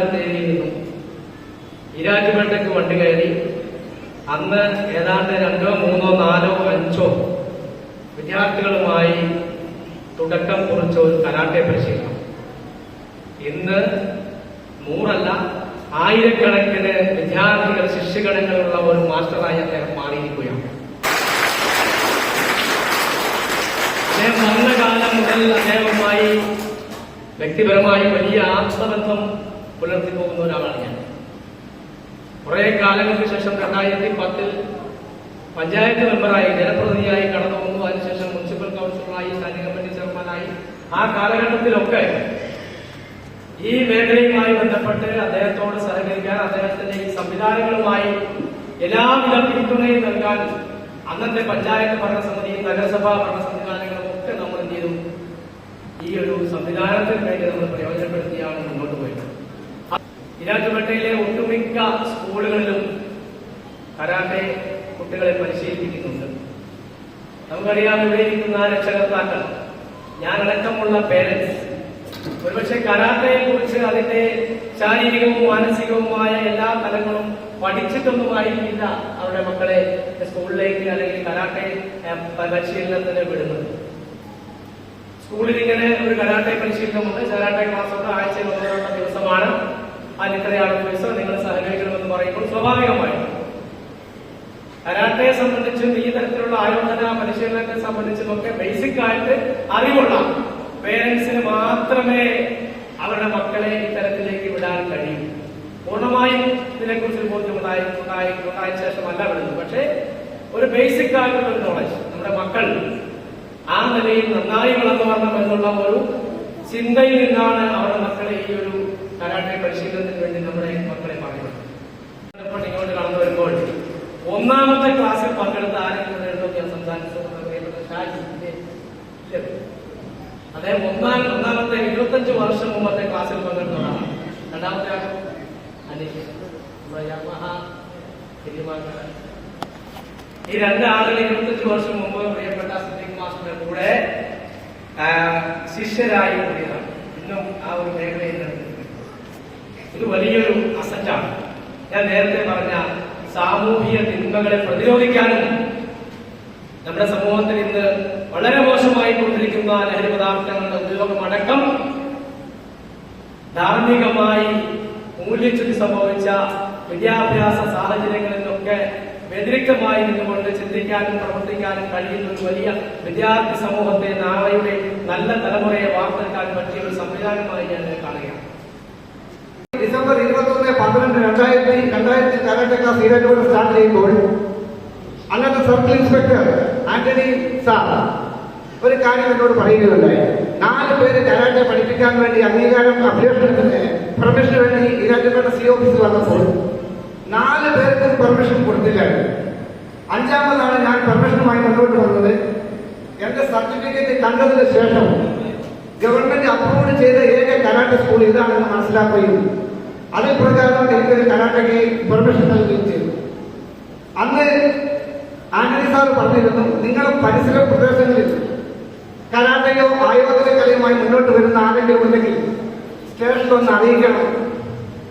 ബത്തേരിയിൽ നിന്നും ഈരാറ്റുപേട്ടയ്ക്ക് വണ്ടി കയറി. അന്ന് ഏതാണ്ട് രണ്ടോ മൂന്നോ നാലോ അഞ്ചോ വിദ്യാർത്ഥികളുമായി തുടക്കം കുറിച്ച ഒരു കരാട്ടെ പരിശീലനം. ഇന്ന് നൂറല്ല ആയിരക്കണക്കിന് വിദ്യാർത്ഥികൾ ശിഷ്യഗണങ്ങളുള്ള ഒരു മാസ്റ്ററായി അദ്ദേഹം മാറിയിരിക്കുകയാണ്. അദ്ദേഹം വന്ന കാലം മുതൽ അദ്ദേഹവുമായി വ്യക്തിപരമായി വലിയ ആത്മബന്ധം പുലർത്തി പോകുന്ന ഒരാളാണ് ഞാൻ. കുറെ കാലങ്ങൾക്ക് ശേഷം രണ്ടായിരത്തി പത്തിൽ പഞ്ചായത്ത് മെമ്പറായി ജനപ്രതിനിധിയായി കടന്നു വന്നു അതിനുശേഷം മുനിസിപ്പൽ കൗൺസിലറായി സ്റ്റാൻഡിംഗ് കമ്മിറ്റി ചെയർമാനായി. ആ കാലഘട്ടത്തിലൊക്കെ ഈ മേഖലയുമായി ബന്ധപ്പെട്ട് അദ്ദേഹത്തോട് സഹകരിക്കാൻ അദ്ദേഹത്തിന്റെ ഈ സംവിധാനങ്ങളുമായി എല്ലാവിധ പിന്തുണയും നൽകാൻ അന്നത്തെ പഞ്ചായത്ത് ഭരണസമിതി നഗരസഭാ ഭരണ സംവിധാനങ്ങളും ഒക്കെ നമ്മൾ എന്ത് ചെയ്തു? ഈ ഒരു സംവിധാനത്തിന് വേണ്ടി നമ്മൾ പോയത് ഇരാറ്റുപേട്ടയിലെ ഒട്ടുമിക്ക സ്കൂളുകളിലും കരാട്ടെ കുട്ടികളെ പരിശീലിപ്പിക്കുന്നുണ്ട്. നമുക്കറിയാം ഇവിടെ ഇരിക്കുന്ന രക്ഷകർത്താക്കൾ ഞാനടക്കമുള്ള പേരൻസ് ഒരുപക്ഷെ കരാട്ടയെ കുറിച്ച് അതിന്റെ ശാരീരികവും മാനസികവുമായ എല്ലാ തലങ്ങളും പഠിച്ചിട്ടൊന്നുമായിരിക്കില്ല അവരുടെ മക്കളെ സ്കൂളിലേക്ക് അല്ലെങ്കിൽ കരാട്ടെ പരിശീലനത്തിന് വിടുന്നത്. സ്കൂളിൽ ഇങ്ങനെ ഒരു കരാട്ടെ പരിശീലനമുണ്ട്. കരാട്ടെ ക്ലാസ്സുണ്ട് ആഴ്ചയിൽ ഒന്നോ ദിവസമാണ്. ഇത്രയാണ് ദിവസം നിങ്ങൾ സഹകരിക്കണമെന്ന് പറയുമ്പോൾ സ്വാഭാവികമായി. കരാട്ടയെ സംബന്ധിച്ചും ഈ തരത്തിലുള്ള ആയോധന പരിശീലനത്തെ സംബന്ധിച്ചും ഒക്കെ ബേസിക് ആയിട്ട് അറിവുള്ള പേരൻസിന് മാത്രമേ അവരുടെ മക്കളെ ഇത്തരത്തിലേക്ക് വിടാൻ കഴിയൂ. പൂർണമായും ഇതിനെക്കുറിച്ച് ബോധ്യം ഉണ്ടായി ഉണ്ടായി ഉണ്ടായ ശേഷമല്ല വിടുന്നത്. പക്ഷേ ഒരു ബേസിക് ആയിട്ടുള്ള ഒരു നോളജ് നമ്മുടെ മക്കൾ ആ നിലയിൽ നന്നായി വളർന്നു വരണം എന്നുള്ള ഒരു ചിന്തയിൽ നിന്നാണ് അവരുടെ മക്കളെ ഈ ഒരു കരാട്ടെ പരിശീലനത്തിന് വേണ്ടി നമ്മുടെ മക്കളെ ഇപ്പോൾ ഇങ്ങോട്ട് കടന്നു വരുമ്പോൾ ഒന്നാമത്തെ ക്ലാസ്സിൽ പങ്കെടുത്ത ആരെങ്കിലും ഞാൻ സംസാരിച്ചത്? അദ്ദേഹം ഒന്നാം ഒന്നാമത്തെ ഇരുപത്തഞ്ച് വർഷം മുമ്പത്തെ ക്ലാസ്സിൽ പങ്കെടുത്തതാണ് രണ്ടാമത്തെ ഈ രണ്ട് ആളുകൾ ഇരുപത്തഞ്ച് വർഷം മുമ്പ് പ്രിയപ്പെട്ട സിദ്ദീഖ് മാസ്റ്ററുടെ കൂടെ ശിഷ്യരായി കൂടിയതാണ്. ഇന്നും ആ ഒരു മേഖലയിൽ. ഇത് വലിയൊരു അസറ്റാണ് ഞാൻ നേരത്തെ പറഞ്ഞ സാമൂഹിക തിന്മകളെ പ്രതിരോധിക്കാനും നമ്മുടെ സമൂഹത്തിൽ ഇന്ന് വളരെ മോശമായി കൊണ്ടിരിക്കുന്ന ലഹരി പദാർത്ഥങ്ങളുടെ ഉപയോഗം അടക്കം ധാർമ്മികമായി മൂല്യച്യുതി സംഭവിച്ച വിദ്യാഭ്യാസ സാഹചര്യങ്ങളിൽ നിന്നൊക്കെ വ്യതിരിക്തമായി നിന്നുകൊണ്ട് ചിന്തിക്കാനും പ്രവർത്തിക്കാനും കഴിയുന്ന ഒരു വലിയ വിദ്യാർത്ഥി സമൂഹത്തെ നാളെയുടെ നല്ല തലമുറയെ വാർത്തെടുക്കാൻ പറ്റിയ ഒരു സംവിധാനമായി ഞാൻ കാണുകയാണ്. ഡിസംബർ ഇരുപത്തൊന്ന് പന്ത്രണ്ട് രണ്ടായിരത്തി രണ്ടായിരത്തി കരാട്ടെ ക്ലാസ് ഈരാറ്റോട് സ്റ്റാർട്ട് ചെയ്യുമ്പോൾ അന്നത്തെ സർക്കിൾ ഇൻസ്പെക്ടർ ആന്റണി സാർ ഒരു കാര്യം എന്നോട് പറയുകയുണ്ടായി. നാല് പേര് കരാട്ടെ പഠിപ്പിക്കാൻ വേണ്ടി അംഗീകാരം അഭ്യർത്ഥനത്തിന് പെർമിഷന് വേണ്ടി ഈരാറ്റുപേട്ട സി ഓഫീസിൽ വന്നപ്പോൾ നാല് പേർക്ക് പെർമിഷൻ കൊടുത്തില്ല. അഞ്ചാമതാണ് ഞാൻ പെർമിഷനുമായി മുന്നോട്ട് വന്നത്. എന്റെ സർട്ടിഫിക്കറ്റ് കണ്ടതിന് ശേഷം ഗവൺമെന്റ് അപ്രൂവ് ചെയ്ത ഏക കരാട്ടെ സ്കൂൾ ഇതാണെന്ന് മനസ്സിലാക്കുകയും അതിൽ പ്രകാരം എനിക്കൊരു കരാട്ടയ്ക്ക് പെർമിഷൻ നൽകുകയും ചെയ്തു. അന്ന് ആന്റണി സാർ പറഞ്ഞിരുന്നു നിങ്ങൾ പരിസര പ്രദേശങ്ങളിൽ കരാട്ടയോ ആയോധന കലയുമായി മുന്നോട്ട് വരുന്ന ആരെങ്കിലും ഉണ്ടെങ്കിൽ സ്റ്റേഷനിൽ ഒന്ന് അറിയിക്കണം.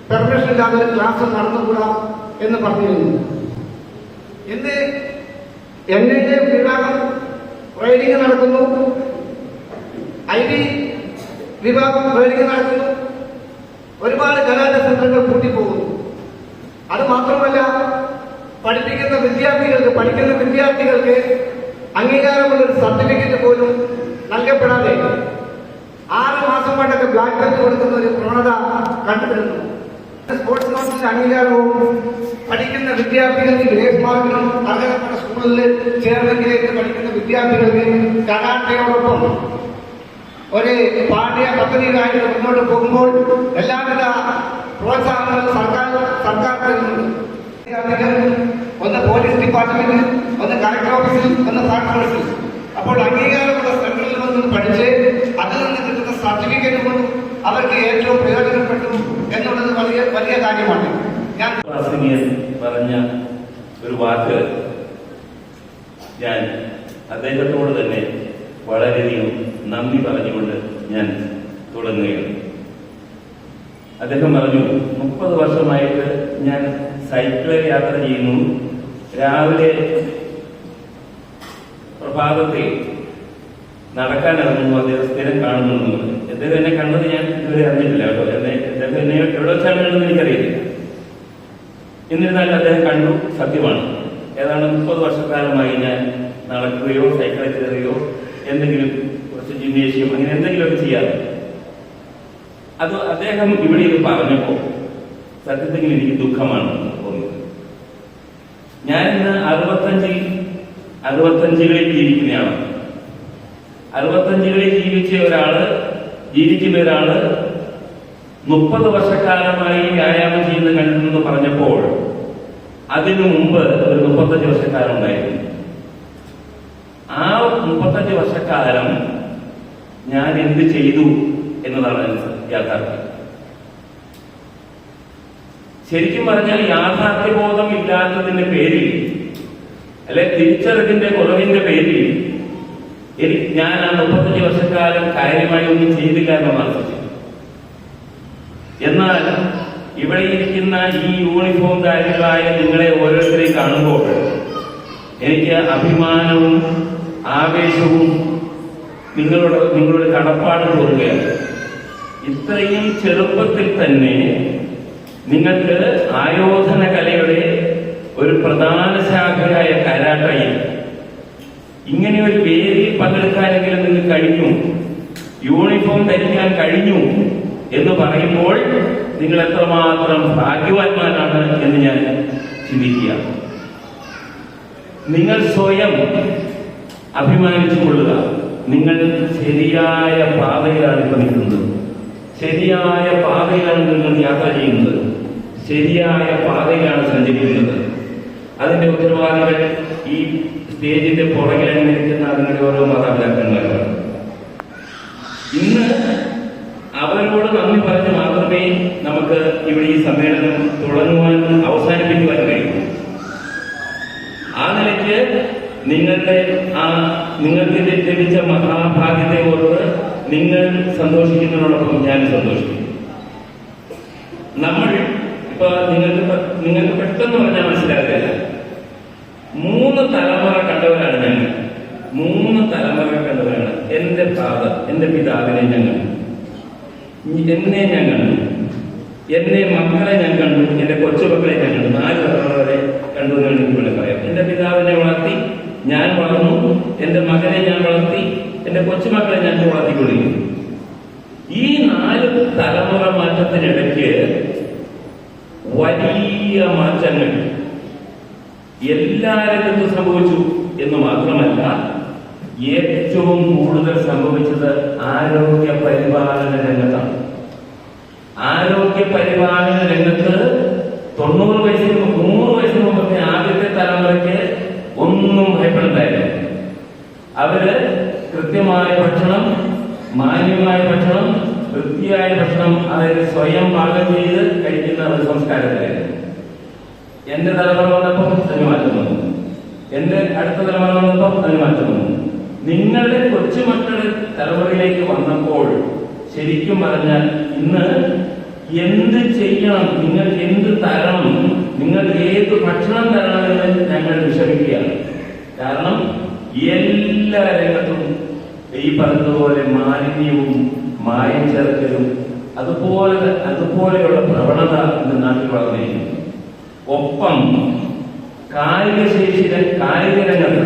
പെർമിഷൻ ഇല്ലാതെ ഒരു ക്ലാസ് നടന്നുകൂടാ എന്ന് പറഞ്ഞിരുന്നു. ഇന്ന് എൻ ഐ എ വിഭാഗം ട്രെയിനിങ് നടക്കുന്നു. ഐ ടി വിഭാഗം ട്രെയിനിങ് നടക്കുന്നു. ഒരുപാട് കലാല സെന്ററുകൾ പൂട്ടിപ്പോകുന്നു. അത് മാത്രമല്ല പഠിപ്പിക്കുന്ന വിദ്യാർത്ഥികൾക്ക് പഠിക്കുന്ന വിദ്യാർത്ഥികൾക്ക് അംഗീകാരമുള്ള ഒരു സർട്ടിഫിക്കറ്റ് പോലും നൽകപ്പെടാതെ ആറ് മാസം കൊണ്ടൊക്കെ ബ്ലാക്ക് ബെൽറ്റ് കൊടുക്കുന്ന ഒരു പ്രവണത കണ്ടുവരുന്നു. സ്പോർട്സ് കൗൺസിലിന്റെ അംഗീകാരവും പഠിക്കുന്ന വിദ്യാർത്ഥികൾക്ക് ഗ്രേസ് മാർക്കിനും അർഹതപ്പെട്ട സ്കൂളിൽ ചേർന്നെങ്കിലേക്ക് പഠിക്കുന്ന വിദ്യാർത്ഥികൾക്ക് കരാട്ടയോടൊപ്പം ഒരു പാഠ്യ പദ്ധതിയിലായിട്ട് മുന്നോട്ട് പോകുമ്പോൾ എല്ലാവിധ പ്രോത്സാഹനങ്ങളും സർക്കാർ സർക്കാർ ഒന്ന് പോലീസ് ഡിപ്പാർട്ട്മെന്റ് ഒന്ന് കളക്ടർ ഓഫീസിൽ ഒന്ന് ഫാക്ടറീസിൽ അപ്പോൾ അംഗീകാരമുള്ള സെന്ററിൽ വന്ന് പഠിച്ച് അതിൽ നിന്ന് കിട്ടുന്ന സർട്ടിഫിക്കറ്റ് കൊണ്ട് അവർക്ക് ഏറ്റവും പ്രയോജനപ്പെട്ടു എന്നുള്ളത് വലിയ വലിയ കാര്യമാണ്. ഞാൻ പറഞ്ഞ ഒരു വാക്ക് ഞാൻ അദ്ദേഹത്തോട് തന്നെ വളരെയധികം നന്ദി പറഞ്ഞുകൊണ്ട് ഞാൻ തുടങ്ങുകയാണ്. അദ്ദേഹം പറഞ്ഞു മുപ്പത് വർഷമായിട്ട് ഞാൻ സൈക്കിളിൽ യാത്ര ചെയ്യുന്നു. രാവിലെ പ്രഭാതത്തിൽ നടക്കാൻ ഇറങ്ങുന്നു അദ്ദേഹം സ്ഥിരം കാണുന്നു അദ്ദേഹം എന്നെ കണ്ടത് ഞാൻ ഇതുവരെ അറിഞ്ഞിട്ടില്ല കേട്ടോ. എന്നെ അദ്ദേഹം എന്നെ എവിടെ വെച്ചാണ് എനിക്കറിയില്ല. എന്നിരുന്നാലും അദ്ദേഹം കണ്ടു. സത്യമാണ്. ഏതാണ്ട് മുപ്പത് വർഷക്കാലമായി ഞാൻ നടക്കുകയോ സൈക്കിളിൽ കയറുകയോ എന്തെങ്കിലും കുറച്ച് ജിംനേഷ്യം അങ്ങനെ എന്തെങ്കിലുമൊക്കെ ചെയ്യാറ് അത് അദ്ദേഹം ഇവിടെ ഇത് പറഞ്ഞപ്പോ സത്യത്തിൽ എനിക്ക് ദുഃഖമാണ് തോന്നിയത്. ഞാൻ ഇന്ന് അറുപത്തഞ്ചിൽ അറുപത്തഞ്ചുകളിൽ ജീവിക്കുന്നയാണ്. അറുപത്തഞ്ചുകളിൽ ജീവിച്ച ഒരാൾ ജീവിക്കുന്ന ഒരാൾ മുപ്പത് വർഷക്കാലമായി വ്യായാമം ചെയ്യുന്ന കണ്ടെന്ന് പറഞ്ഞപ്പോൾ അതിനു മുമ്പ് ഒരു മുപ്പത്തഞ്ച് വർഷക്കാലം ഉണ്ടായിരുന്നു. മുപ്പത്തഞ്ച് വർഷക്കാലം ഞാൻ എന്ത് ചെയ്തു എന്നതാണ് യാഥാർത്ഥ്യം. ശരിക്കും പറഞ്ഞാൽ യാഥാർത്ഥ്യബോധം ഇല്ലാത്തതിന്റെ പേരിൽ അല്ലെ തിരിച്ചറിവിന്റെ കുറവിന്റെ പേരിൽ ഞാൻ ആ മുപ്പത്തഞ്ച് വർഷക്കാലം കാര്യമായി ഒന്നും ചെയ്തില്ല എന്നാണ് എന്നാൽ ഇവിടെ ഇരിക്കുന്ന ഈ യൂണിഫോംധാരികളായ നിങ്ങളെ ഓരോരുത്തരെയും കാണുമ്പോൾ എനിക്ക് അഭിമാനവും ആവേശവും നിങ്ങളുടെ നിങ്ങളുടെ കടപ്പാട് തോന്നുകയാണ് ഇത്രയും ചെറുപ്പത്തിൽ തന്നെ നിങ്ങൾക്ക് ആയോധന കലയുടെ ഒരു പ്രധാന ശാഖയായ കരാട്ടയിൽ ഇങ്ങനെ ഒരു വേദിയിൽ പങ്കെടുക്കാനെങ്കിലും നിങ്ങൾക്ക് കഴിഞ്ഞു? യൂണിഫോം ധരിക്കാൻ കഴിഞ്ഞു എന്ന് പറയുമ്പോൾ നിങ്ങൾ എത്രമാത്രം ഭാഗ്യവാന്മാരാണ് എന്ന് ഞാൻ ചിന്തിക്കുക. നിങ്ങൾ സ്വയം അഭിമാനിച്ചു കൊള്ളുക നിങ്ങൾ ശരിയായ പാതയിലാണ് ഇപ്പൊ നിൽക്കുന്നത്. ശരിയായ പാതയിലാണ് നിങ്ങൾ യാത്ര ചെയ്യുന്നത്. ശരിയായ പാതയിലാണ് സഞ്ചരിക്കുന്നത്. അതിന്റെ ഉത്തരവാദികൾ ഈ സ്റ്റേജിന്റെ പുറകിൽ നിൽക്കുന്ന അതിന്റെ ഓരോ മാതാപിതാക്കന്മാരാണ് ഇന്ന് അവരോട് നന്ദി പറഞ്ഞ് മാത്രമേ നമുക്ക് ഇവിടെ ഈ സമ്മേളനം തുടങ്ങുവാനും അവസാനിപ്പിക്കുവാനും കഴിയൂ. ആ നിലയ്ക്ക് നിങ്ങളുടെ ആ നിങ്ങൾക്ക് ലഭിച്ച മഹാഭാഗ്യത്തെ ഓർത്ത് നിങ്ങൾ സന്തോഷിക്കുന്നതിനോടൊപ്പം ഞാൻ സന്തോഷിക്കും നമ്മൾ ഇപ്പൊ നിങ്ങൾക്ക് നിങ്ങൾക്ക് പെട്ടെന്ന് പറഞ്ഞാൽ മനസ്സിലാകില്ല മൂന്ന് തലമുറ കണ്ടവരാണ് ഞങ്ങൾ. മൂന്ന് തലമുറ കണ്ടവരാണ് എന്റെ ഫാദർ എന്റെ പിതാവിനെ ഞാൻ കണ്ടു എന്നെ ഞാൻ കണ്ടു എന്നെ മക്കളെ ഞാൻ കണ്ടു. എന്റെ കൊച്ചുമക്കളെ ഞാൻ കണ്ടു. നാല് തലമുറ വരെ കണ്ടു എന്ന് എനിക്ക് വേണമെങ്കിൽ പറയാം. എന്റെ പിതാവിനെ വളർത്തി ഞാൻ വളർന്നു എന്റെ മകനെ ഞാൻ വളർത്തി എന്റെ കൊച്ചുമക്കളെ ഞാൻ വളർത്തിക്കൊണ്ടിരിക്കുന്നു ഈ നാല് തലമുറ മാറ്റത്തിനിടയ്ക്ക് വലിയ മാറ്റങ്ങൾ എല്ലാ രംഗത്തും സംഭവിച്ചു എന്ന് മാത്രമല്ല ഏറ്റവും കൂടുതൽ സംഭവിച്ചത് ആരോഗ്യ പരിപാലന രംഗത്താണ്. ആരോഗ്യ പരിപാലന രംഗത്ത് തൊണ്ണൂറ് വയസ്സിന് മുമ്പ് നൂറ് വയസ്സിന് മുമ്പത്തെ ആദ്യത്തെ തലമുറയ്ക്ക് ഒന്നും ഭയപ്പെടുന്നില്ല അവർ കൃത്യമായ ഭക്ഷണം മാന്യമായ ഭക്ഷണം വൃത്തിയായ ഭക്ഷണം അതായത് സ്വയം പാകം ചെയ്ത് കഴിക്കുന്ന ഒരു സംസ്കാരത്തിലായിരുന്നു എന്റെ തലമുറ വന്നപ്പോൾ അതിന് മാറ്റം വന്നു. എന്റെ അടുത്ത തലമുറ വന്നപ്പോൾ അതിന് മാറ്റം വന്നു. നിങ്ങളുടെ കൊച്ചുമക്കളുടെ തലമുറയിലേക്ക് വന്നപ്പോൾ ശരിക്കും പറഞ്ഞാൽ ഇന്ന് എന്ത് ചെയ്യണം നിങ്ങൾ എന്ത് തരണം നിങ്ങൾ ഏത് ഭക്ഷണം തരണമെന്ന് ഞങ്ങൾ വിഷമിക്കുകയാണ്. കാരണം എല്ലാ രംഗത്തും ഈ പറഞ്ഞതുപോലെ മാലിന്യവും മായം ചേർക്കലും അതുപോലെ അതുപോലെയുള്ള പ്രവണത ഇന്ന് നാട്ടിൽ വളർന്നിരിക്കുന്നു. ഒപ്പം കായികശേഷി കായിക രംഗത്ത്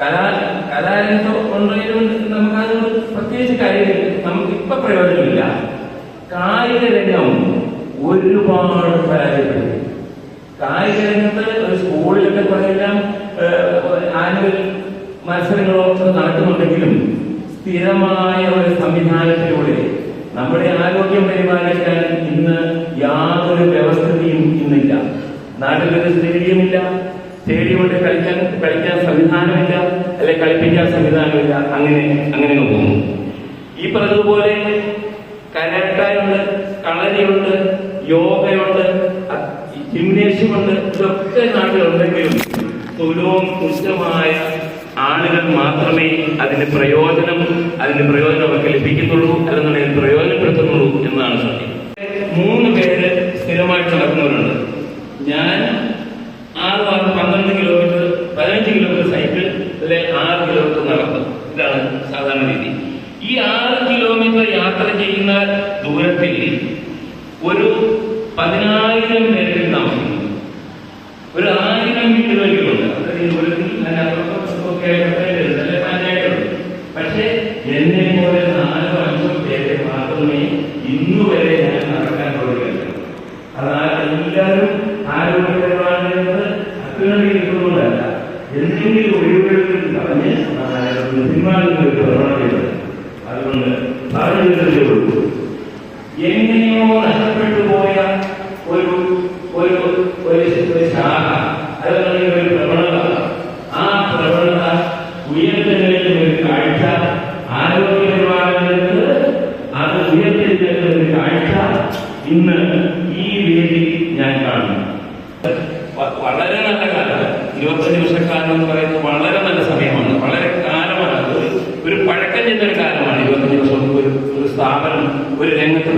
കലാ കലാരംഗത്ത് ഉണ്ടെങ്കിലും നമുക്ക് അതിനോട് പ്രത്യേകിച്ച് കാര്യം നമുക്ക് ഇപ്പൊ പ്രയോജനമില്ല. കായിക രംഗം ഒരുപാട് പരാജയപ്പെടും കായിക രംഗത്ത് ഒരു സ്കൂളിലൊക്കെ കുറെല്ലാം ആനുവൽ മത്സരങ്ങളോ ഒക്കെ നടക്കുന്നുണ്ടെങ്കിലും സ്ഥിരമായ ഒരു സംവിധാനത്തിലൂടെ നമ്മുടെ ആരോഗ്യം പരിപാലിക്കാൻ ഇന്ന് യാതൊരു വ്യവസ്ഥയും ഇന്നില്ല. നാട്ടിലൊരു സ്റ്റേഡിയം ഇല്ല സ്റ്റേഡിയം ഉണ്ട് കളിക്കാൻ കളിക്കാൻ സംവിധാനമില്ല അല്ലെ കളിപ്പിക്കാൻ സംവിധാനമില്ല അങ്ങനെ അങ്ങനെ നോക്കുന്നു ഈ പറഞ്ഞതുപോലെ കരാട്ടയുണ്ട് കളരിയുണ്ട് യോഗയുണ്ട് ജിംനേഷ്യമുണ്ട് ഇതൊക്കെ നാട്ടിലുണ്ടെങ്കിലും തുലവും തുച്ഛമായ ആളുകൾ മാത്രമേ അതിന്റെ പ്രയോജനം അതിന്റെ പ്രയോജനം അവർക്ക് ലഭിക്കുന്നുള്ളൂ അല്ലെന്നുണ്ടെങ്കിൽ പ്രയോജനപ്പെടുത്തുന്നുള്ളൂ എന്നതാണ് സത്യം. മൂന്ന് പേര് സ്ഥിരമായിട്ട് നടക്കുന്നവരുണ്ട് ഞാൻ ആറ് മാസം പന്ത്രണ്ട് കിലോമീറ്റർ പതിനഞ്ച് കിലോമീറ്റർ സൈക്കിൾ അല്ലെ ആറ് കിലോമീറ്റർ നടക്കും ഇതാണ് സാധാരണ രീതി ഈ ആറ് കിലോമീറ്റർ യാത്ര ചെയ്യുന്ന ദൂരത്തിൽ ഒരു പതിനായിരം പേരിൽ താമസിക്കുന്നു ഒരു ആയിരം വീടുകളിലുണ്ട് അതായത് ഈ ദൂരത്തിൽ അതിന് അപ്പുറത്തും ഒക്കെ ആയിട്ട് നല്ല പഞ്ചായത്തുണ്ട് പക്ഷേ എന്നെ പോലെ നാലോ അഞ്ചോ പേരെ മാത്രമേ ഇന്നു വരെ ഞാൻ നടക്കാൻ തുടങ്ങിയത് അതാണ് എല്ലാവരും ആരോഗ്യപരമാണ് എന്ന് അത്യുന്നതി നിൽക്കുന്നതല്ല എന്തെങ്കിലും ഒഴിവുകളിൽ പറഞ്ഞ് സിനിമയിൽ നിന്ന് ഒരു പ്രവണത ചെയ്തത് അതുകൊണ്ട് പറഞ്ഞു ഉള്ളൂ എങ്ങനെയോ നഷ്ടപ്പെട്ടു പോയ ഒരു ഒരു ഒരു ഒരു ശാഖ അതുപോലെ ഒരു പ്രവണത ആ പ്രവണത ഉയർത്തുന്നതിന് ഒരു കാഴ്ച ആരോഗ്യപരമാകുന്നത് അത് ഉയർത്തുന്നതിന് ഒരു കാഴ്ച ഇന്ന് ഈ വേദി ഞാൻ കാണുന്നു വ- വളരെ നല്ല കാലം ഇരുപത്തഞ്ച് വർഷക്കാലം എന്ന് പറയുന്നത് വളരെ നല്ല സമയമാണ് വളരെ കാലമാണ് ഒരു ഒരു പഴക്കം ചെന്ന ഒരു കാലമാണ് ഇരുപത്തഞ്ച് വർഷം മുമ്പ് ഒരു ഒരു സ്ഥാപനം ഒരു രംഗത്ത്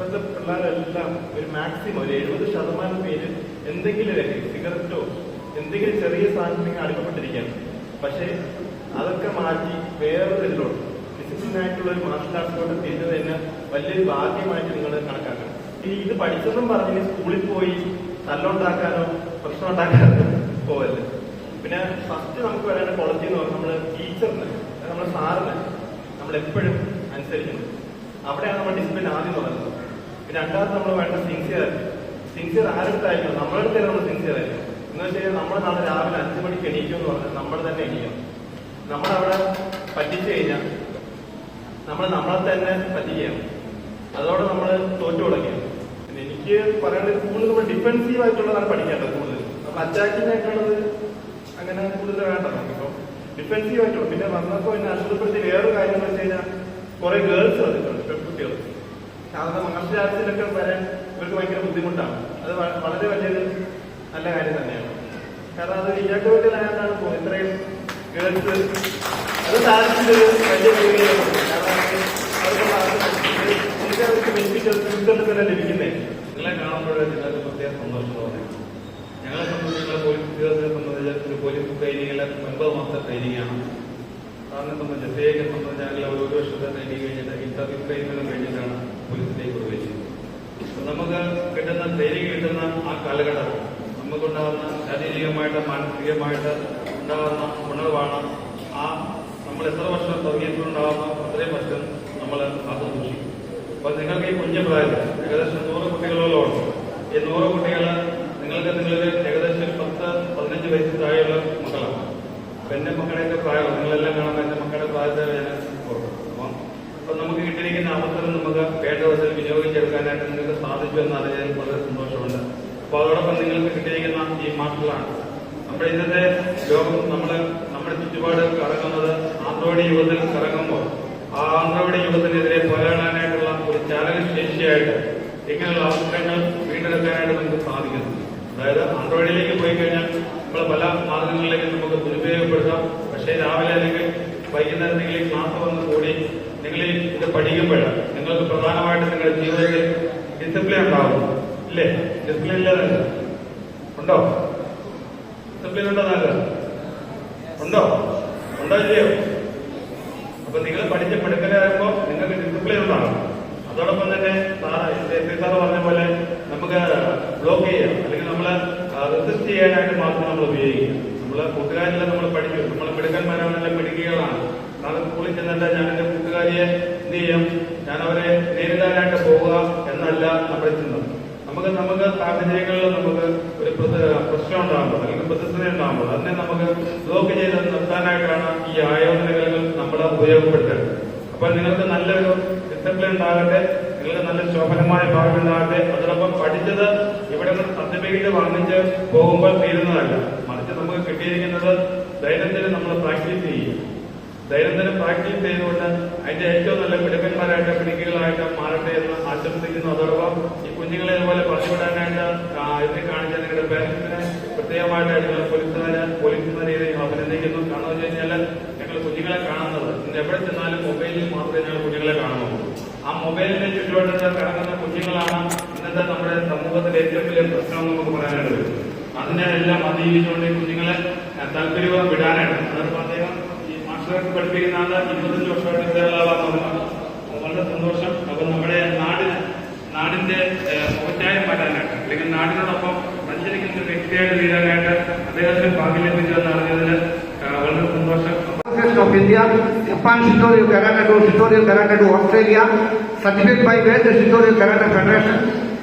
ഇപ്പോഴത്തെ പിള്ളേരെല്ലാം ഒരു മാക്സിമം ഒരു എഴുപത് ശതമാനം പേര് എന്തെങ്കിലും ഒരു സിഗരറ്റോ എന്തെങ്കിലും ചെറിയ സാധനത്തിന് അടിമപ്പെട്ടിരിക്കുകയാണ്. പക്ഷേ അതൊക്കെ മാറ്റി വേറെ ഇതിലോട്ട്. ഡിസിപ്ലിൻ ആയിട്ടുള്ള ഒരു മാർഷൽ ആർട്സിലോട്ട് തിരിഞ്ഞത് തന്നെ വലിയൊരു ഭാഗ്യമായിട്ട് നിങ്ങൾ കണക്കാക്കണം. ഇനി ഇത് പഠിച്ചതും പറഞ്ഞ് സ്കൂളിൽ പോയി തല്ലുണ്ടാക്കാനോ പ്രശ്നം ഉണ്ടാക്കാനോ പോവല്ലേ? പിന്നെ ഫസ്റ്റ് നമുക്ക് വരേണ്ട ക്വാളിറ്റി എന്ന് പറഞ്ഞാൽ നമ്മൾ ടീച്ചറിന് നമ്മുടെ സാറിന് നമ്മൾ എപ്പോഴും അനുസരിക്കുന്നത് അവിടെയാണ് നമ്മൾ ഡിസിപ്ലിൻ ആദ്യം തുടങ്ങുന്നത് രണ്ടാമത് നമ്മൾ വേണ്ട സിൻസിയർ സിൻസിയർ ആരുടെ നമ്മളുടെ അടുത്ത് നമ്മൾ സിൻസിയർ ആയിരിക്കും. എന്ന് വെച്ച് കഴിഞ്ഞാൽ നമ്മൾ നാളെ രാവിലെ അഞ്ചു മണിക്ക് എണീക്കും എന്ന് പറഞ്ഞാൽ നമ്മൾ തന്നെ എണീക്കും നമ്മളവിടെ പറ്റിച്ചു കഴിഞ്ഞാൽ നമ്മൾ നമ്മളെ തന്നെ പറ്റിക്കുകയാണ് അതോടെ നമ്മൾ തോറ്റു തുടങ്ങിയത് എനിക്ക് പറയേണ്ടത് കൂടുതൽ നമ്മൾ ഡിഫെൻസീവ് ആയിട്ടുള്ളതാണ് പഠിക്കേണ്ടത് കൂടുതൽ നമ്മൾ അറ്റാക്കിംഗ് ആയിട്ടുള്ളത് അങ്ങനെ കൂടുതൽ വേണ്ട നമുക്കിപ്പോൾ ഡിഫെൻസീവ് ആയിട്ടുള്ള പിന്നെ വന്നപ്പോൾ എന്നെ അത്ഭുതപ്പെടുത്തി വേറൊരു കാര്യം എന്ന് വെച്ച് കഴിഞ്ഞാൽ കുറെ ഗേൾസ് വന്നിട്ടുണ്ട് പെൺകുട്ടികൾ മാർഷൽ ആർട്സിലൊക്കെ വരാൻ ഇവർക്ക് ഭയങ്കര ബുദ്ധിമുട്ടാണ്. അത് വളരെ വലിയൊരു നല്ല കാര്യം തന്നെയാണ്. കാരണം അത് പോകുന്നത് ഇത്രയും ഗേൾസ് അത് താരത്തിന്റെ വലിയ കാരണം അത് അവർക്ക് ബെനിഫിറ്റ് തന്നെ ലഭിക്കുന്നേ എല്ലാം കാണുമ്പോഴും നിങ്ങൾക്ക് പ്രത്യേക സന്തോഷം തോന്നുന്നു ഞങ്ങളെ സംബന്ധിച്ചുള്ള പോലീസ് ഉദ്യോഗസ്ഥരെ സംബന്ധിച്ച് പോലീസ് ട്രെയിനിങ്ങിലെ ഒൻപത് മാസത്തെ ട്രെയിനിങ് ആണ് സാറിനെ സംബന്ധിച്ച് സിഐക്കെ സംബന്ധിച്ചാണെങ്കിൽ അവർ ഒരു വർഷത്തെ ട്രെയിനിങ് കഴിഞ്ഞിട്ട് ഇന്റർവ്യൂ ട്രെയിനിങ് കഴിഞ്ഞിട്ടാണ് പോലീസിലേക്ക് പ്രവേശിക്കുന്നു നമുക്ക് കിട്ടുന്ന ട്രെയിനിങ് കിട്ടുന്ന ആ കാലഘട്ടം നമുക്കുണ്ടാകുന്ന ശാരീരികമായിട്ട് മാനസികമായിട്ട് ഉണ്ടാകുന്ന ഉണർവാണ് ആ നമ്മൾ എത്ര വർഷം സർവീസിലുണ്ടാകുന്ന അത്രയും വർഷം നമ്മൾ കാത്തു സൂക്ഷിക്കും. അപ്പൊ നിങ്ങൾക്ക് ഈ കുഞ്ഞു പ്രായത്തിൽ ഏകദേശം നൂറ് കുട്ടികളോളം ഈ നൂറ് കുട്ടികൾ നിങ്ങൾക്ക് നിങ്ങളുടെ ഏകദേശം പത്ത് പതിനഞ്ച് വയസ്സ് താഴെയുള്ള മക്കളാണ്. അപ്പൊ എന്റെ മക്കളുടെ പ്രായം നിങ്ങളെല്ലാം കാണുമ്പോൾ എന്റെ മക്കളുടെ പ്രായത്തിൽ അപ്പൊ നമുക്ക് കിട്ടിയിരിക്കുന്ന അവസരം നമുക്ക് വേണ്ട വിധത്തിൽ വിനിയോഗിച്ചെടുക്കാനായിട്ട് നിങ്ങൾക്ക് സാധിച്ചു എന്ന് അറിയാൻ വളരെ സന്തോഷമുണ്ട്. അപ്പൊ അതോടൊപ്പം നിങ്ങൾക്ക് കിട്ടിയിരിക്കുന്ന ഈ മാർക്കുകളാണ്. നമ്മുടെ ഇന്നത്തെ ലോകം നമ്മൾ നമ്മുടെ ചുറ്റുപാട് കറങ്ങുന്നത് ആന്ധ്രോയുടെ യുഗത്തിൽ കറങ്ങുമ്പോൾ ആ ആന്ധ്രോയുടെ യുഗത്തിനെതിരെ പോരാടാനായിട്ടുള്ള ഒരു ചാലക ശേഷിയായിട്ട് ഇങ്ങനെയുള്ള അവസരങ്ങൾ വീണ്ടെടുക്കാനായിട്ട് നമുക്ക് സാധിക്കുന്നു. അതായത് ആൻഡ്രോയിഡിലേക്ക് പോയി കഴിഞ്ഞാൽ നമ്മൾ പല മാർഗങ്ങളിലേക്ക് നമുക്ക് ദുരുപയോഗപ്പെടുത്താം. പക്ഷേ രാവിലെ അല്ലെങ്കിൽ വൈകുന്നേരം നിങ്ങൾ ഈ ക്ലാസ് വന്ന് കൂടി നിങ്ങൾ ഇത് പഠിക്കുമ്പോൾ നിങ്ങൾക്ക് പ്രധാനമായിട്ട് നിങ്ങളുടെ ജീവിതത്തിൽ ഡിസിപ്ലിൻ ഉണ്ടാവും. ഇല്ലേ? ഡിസിപ്ലിൻ ഇല്ലാതെ ഉണ്ടോ? ഡിസിപ്ലിൻ ഉണ്ടോ ഉണ്ടോ? ഉണ്ടോ ഇല്ലയോ? അപ്പൊ നിങ്ങൾ പഠിച്ച മിടുക്കരാകുമ്പോ നിങ്ങൾക്ക് ഡിസിപ്ലിൻ ഉണ്ടാകും. അതോടൊപ്പം തന്നെ സാർ പറഞ്ഞ പോലെ നമുക്ക് ബ്ലോക്ക് ചെയ്യാം അല്ലെങ്കിൽ നമ്മൾ റെസിസ്റ്റ് ചെയ്യാനായിട്ട് മാത്രം നമ്മൾ ഉപയോഗിക്കുക. നമ്മൾ കൂട്ടുകാരെല്ലാം നമ്മൾ പഠിക്കും നമ്മൾ മിടുക്കന്മാരാണെല്ലാം മിടുക്കികളാണ്. നാളെ സ്കൂളിൽ ചെന്നല്ല ഞാൻ എന്റെ കൂട്ടുകാരിയെ എന്ത് ചെയ്യാം? ഞാൻ അവരെ നേരിടാനായിട്ട് പോവുക എന്നല്ല നമ്മുടെ ചിന്ത നമുക്ക് നമുക്ക് സാഹചര്യങ്ങളിൽ നമുക്ക് ഒരു പ്രശ്നം ഉണ്ടാകുമ്പോൾ അല്ലെങ്കിൽ പ്രതിസന്ധി ഉണ്ടാകുമ്പോൾ അതിനെ നമുക്ക് ബ്ലോക്ക് ചെയ്ത് നിർത്താനായിട്ടാണ് ഈ ആയോധനകൾ നമ്മൾ ഉപയോഗപ്പെടുത്തേണ്ടത് അപ്പോൾ നിങ്ങൾക്ക് നല്ലൊരു ഡിസിപ്ലിൻ ഉണ്ടാകട്ടെ നിങ്ങൾക്ക് നല്ല ശോഭനമായ ഭാഗം ഉണ്ടാകട്ടെ. അതോടൊപ്പം പഠിച്ചത് ഇവിടെ നിന്ന് സർട്ടിഫിക്കറ്റ് വാങ്ങിച്ച് പോകുമ്പോൾ തീരുന്നതല്ല. മറിച്ച് നമുക്ക് കിട്ടിയിരിക്കുന്നത് ദൈനംദിനം നമ്മൾ പ്രാക്ടീസ് ചെയ്യും ദൈനംദിനം പ്രാക്ടീസ് ചെയ്തുകൊണ്ട് അതിന്റെ ഏറ്റവും നല്ല മിടുക്കന്മാരായിട്ട് പിടിക്കുകളായിട്ട് മാറട്ടെ എന്ന് ആശംസിക്കുന്നു. അതോടൊപ്പം ഈ കുഞ്ഞുങ്ങളെ ഇതുപോലെ പറഞ്ഞുവിടാനായിട്ട് എന്നെ കാണിച്ച നിങ്ങളുടെ പേരൻസിനെ പ്രത്യേകമായിട്ട് പോലീസുകാര് പോലീസുകാരെ രീതിയിൽ അഭിനന്ദിക്കുന്നു. കാരണം വെച്ച് കഴിഞ്ഞാൽ ഞങ്ങൾ കുഞ്ഞുങ്ങളെ കാണുന്നത്. ഇന്ന് എവിടെ ചെന്നാലും മൊബൈലിൽ മാത്രമേ ഞങ്ങൾ കുഞ്ഞുങ്ങളെ കാണുന്നുള്ളൂ. ആ മൊബൈലിന്റെ ചുറ്റുവട്ടത്ത് കിടക്കുന്ന കുഞ്ഞുങ്ങളാണ് ഇന്നത്തെ നമ്മുടെ സമൂഹത്തിലെ ഏറ്റവും വലിയ പ്രശ്നം നമുക്ക് പറയാനായിട്ട് അതിനെ എല്ലാം അതിജീവിച്ചുകൊണ്ട് കുഞ്ഞുങ്ങളെ താല്പര്യം വിടാനായിട്ട്. അതോടൊപ്പം അദ്ദേഹം മാസ്റ്റർക്ക് പഠിപ്പിക്കുന്ന ആൾ ഇരുപത്തഞ്ച് വർഷമായിട്ട് പറഞ്ഞത് അത് വളരെ സന്തോഷം അപ്പൊ നമ്മുടെ നാടിന് നാടിന്റെ മുഖച്ഛായം മാറ്റാനായിട്ട് അല്ലെങ്കിൽ നാടിനോടൊപ്പം സഞ്ചരിക്കുന്ന ഒരു വ്യക്തിയായിട്ട് തീരാനായിട്ട് അദ്ദേഹത്തിന് ഭാഗ്യം ലഭിച്ചതെന്ന് അറിഞ്ഞതിൽ ആ, വളരെ സന്തോഷം Shitorio Karate Do, Shitorio Karate Do Australia, certified by World Shitorio Karate Federation,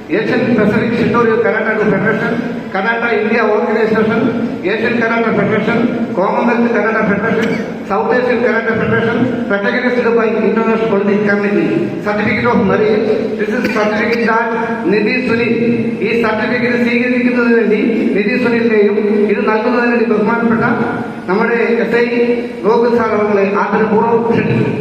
Asian Pacific Shitorio Karate Do Federation, Karate India Organization, Asian Karate Federation, Commonwealth Karate Federation, South Asian Karate Federation, recognized by International Olympic Committee. Certificate of Merit, this is certificate that നിധി സുനിൽ ഈ certificate സ്വീകരിക്കുന്നതിന് വേണ്ടി നിധി സുനിലിനെയും ഇത് നൽകുന്നതിന് വേണ്ടി ബഹുമാനപ്പെട്ട നമ്മുടെ S I Gokul sir അവങ്ങളെ ആദരപൂർവം ക്ഷണിക്കുന്നു